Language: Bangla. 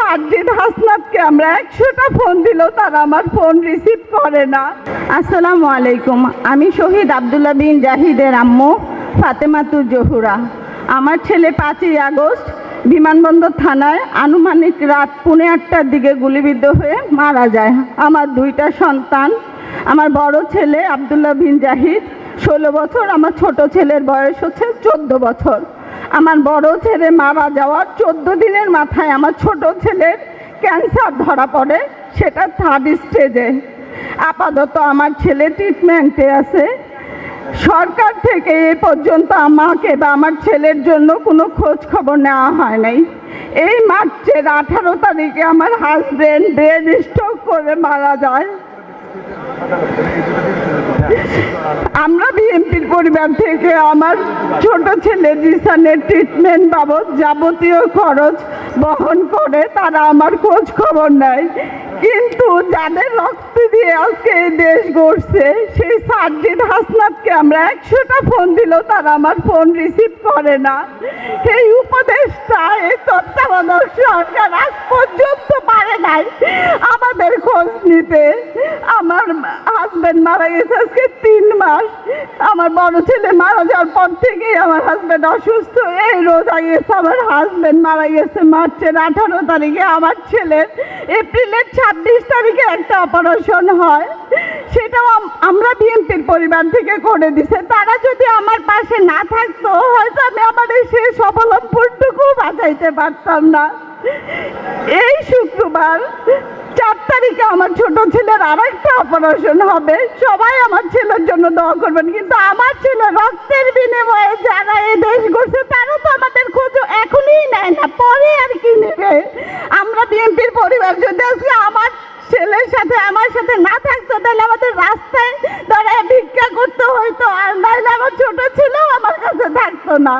সার্জিদ হাসনাতকে আমরা একশোটা ফোন দিলেও তারা আমার ফোন রিসিভ করে না। আসসালামু আলাইকুম। আমি শহীদ আবদুল্লাহ বিন জাহিদের আম্মু, ফাতেমাতুর জহুরা। আমার ছেলে পাঁচই আগস্ট বিমানবন্দর থানায় আনুমানিক রাত পুনে আটটার দিকে গুলিবিদ্ধ হয়ে মারা যায়। আমার দুইটা সন্তান, আমার বড় ছেলে আবদুল্লাহ বিন জাহিদ, ষোলো বছর, আমার ছোট ছেলের বয়স হচ্ছে চোদ্দ বছর। আমার বড় ছেলে মারা যাওয়ার চোদ্দ দিনের মাথায় আমার ছোট ছেলের ক্যান্সার ধরা পড়ে, সেটা থার্ড স্টেজে আপাতত আমার ছেলে ট্রিটমেন্টে আছে। সরকার থেকে এ পর্যন্ত আমাকে বা আমার ছেলের জন্য কোনো খোঁজ খবর নেওয়া হয় নাই। এই মার্চের আঠারো তারিখে আমার হাজবেন্ড ব্রেন স্ট্রোক করে মারা যায়। আমরা বিএনপির পরিবার থেকে আমার ছোট ছেলে জিসানের ট্রিটমেন্ট বাবদ যাবতীয় খরচ বহন করে, তারা আমার খোঁজ খবর নেয়। কিন্তু যাদের রক্ত দিয়ে আজকে এই দেশ গড়ছে, সেই সার্জিদ হাসনাতকে আমরা একশোটা ফোন দিলেও তারা আমার ফোন রিসিভ করে না। এই উপদেশটা এই তত্ত্বাবধায়ক সরকার আজ পর্যন্ত পারে নাই। নিতে আমার হাজবেন্ড মারা গেছে আজকে তিন মাস। আমার বড় ছেলে মারা যাওয়ার পর থেকেই আমার হাজবেন্ড অসুস্থ। এই রোজা গেছে আমার হাজবেন্ড মারা গেছে মার্চের আঠারো তারিখে। আমার ছেলের এপ্রিলের ছাব্বিশ তারিখে একটা অপারেশন হয়। সেটাও আমরা বিএনপির পরিবার থেকে করে দিছে। তারা যদি আমার পাশে না থাকতো, হয়তো আমি আমার এই শেষ অবলম্বনটুকু বাঁচাইতে পারতাম না। এই শুক্রবার চার তারিখে আমার ছোট ছেলের আর একটা অপারেশন হবে। সবাই আমার ছেলের জন্য দোয়া করবেন, কিন্তু আমার ছেলে রক্তের বিনিময়ে যারা এই দেশ করছে তারা তো আমাদের খোঁজ এখনই নেয় না, পরে আর কি নেবে? আমরা বিএনপির পরিবার, যদি আজকে আমার ছেলের সাথে, আমার সাথে না থাকতো, তাহলে আমাদের রাস্তায় দাঁড়ায় ভিক্ষা করতে হইতো, আর নাহলে আমার ছোট ছেলেও আমার কাছে থাকতো না।